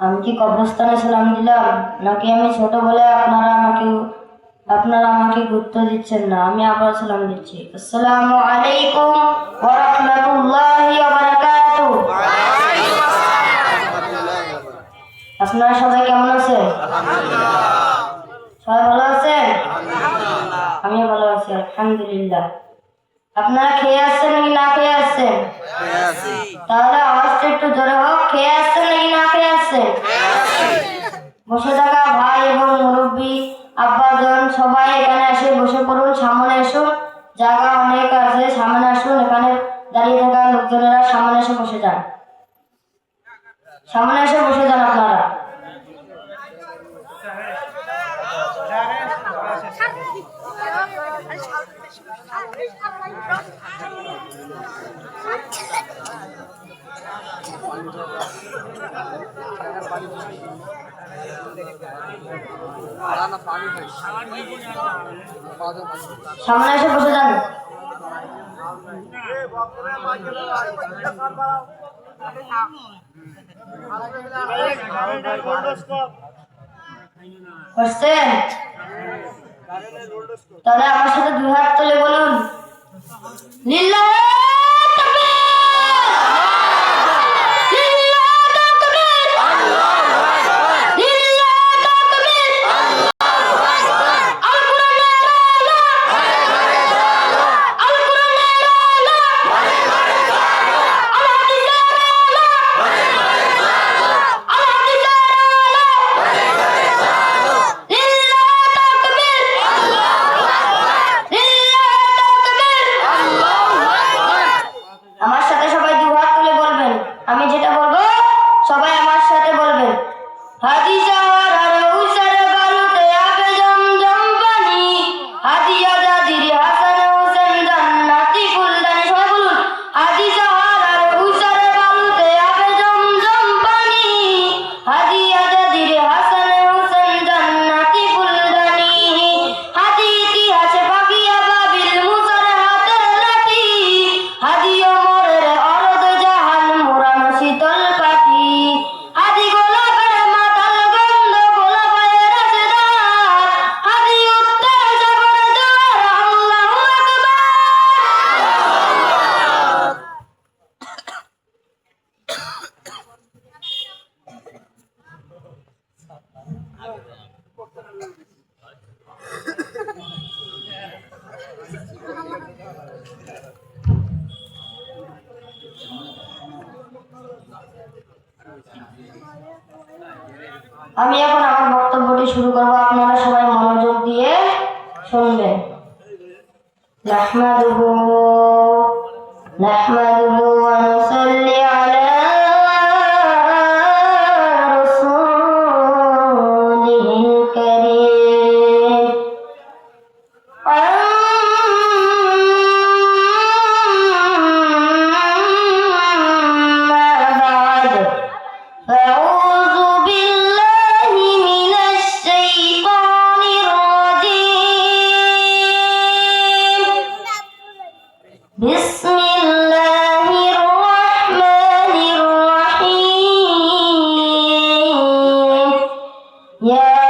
আমি কি কবরস্থানে সালাম দিলাম? নাকি আমি ছোট বলে আপনারা আমাকে আপনারা আমাকে গুরুত্ব দিচ্ছেন না? আমি আবার সালাম দিচ্ছি। আসসালামু আলাইকুম ওয়া রাহমাতুল্লাহি ওয়া বারাকাতুহু। আপনারা সবাই কেমন আছেন? সবাই ভালো আছেন? আমি ভালো আছি আলহামদুলিল্লাহ। আপনারা খেয়ে আসছেন নাকি না খেয়ে আসছেন? তাহলে আওয়াজটা একটু জোরে হোক খেয়ে আসছেন নাকি না খেয়ে আসছেন বসে থাকা ভাই এবং মুরব্বী, আব্বাজন, সবাই এখানে এসে, বসে পড়ুন, সামনে এসুন জায়গা অনেক আছে, সামনে আসুন, এখানে দাঁড়িয়ে থাকা লোকজনেরা সামনে এসে বসে যান। সামনে এসে বসে যান আপনারা। সামনে এসে বসে যান বসছেন তাহলে আমার সাথে দুই হাত তুলে বলুন। লিল্লাহ আমি এখন আমার বক্তব্যটি শুরু করব। আপনারা সবাই মনোযোগ দিয়ে শুনবেন। নাহমাদুহু নাহমাদুহু Yeah.